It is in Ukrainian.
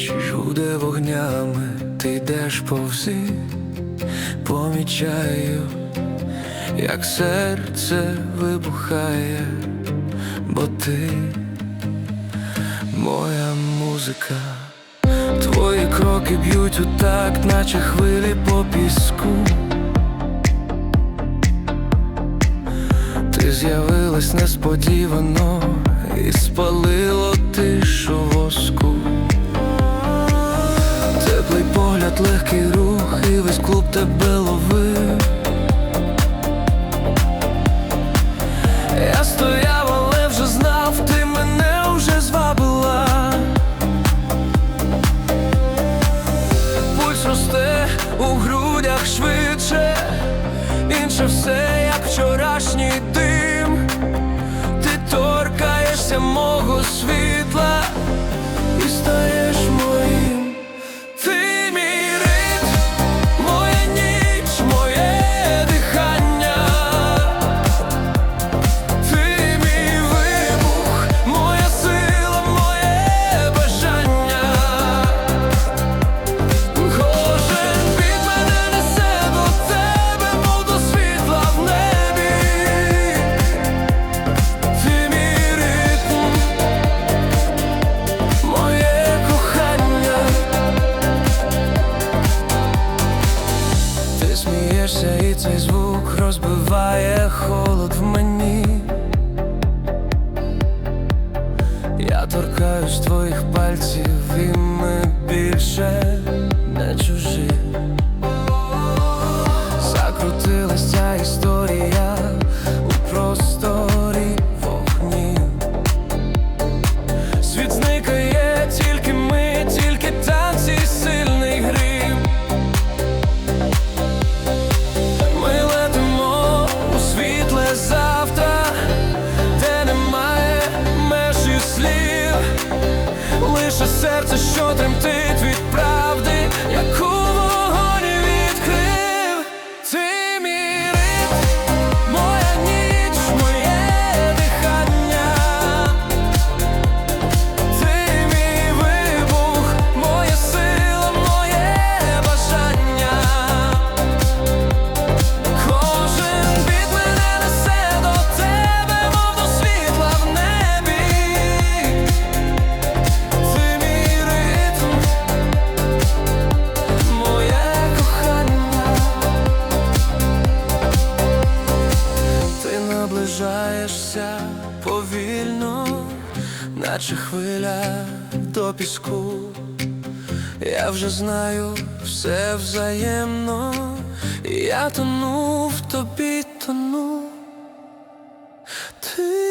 ніч жуде вогнями, ти йдеш повзи, помічаю, як серце вибухає, бо ти моя музика. Твої кроки б'ють у такт, наче хвилі по піску. Ти з'явилась несподівано і спалило легкий рух, і весь клуб тебе ловив. Я стояв, але вже знав, ти мене вже звабила. Пульс росте у грудях швидше, інше все, як вчорашній дим. Ти торкаєшся мого світла смієшся, і цей звук розбиває холод в мені. Я торкаюсь твоїх пальців, лише серце, що тремтить від правди, яку наче хвиля до піску, я вже знаю все взаємно, я тону в тобі тону. Ти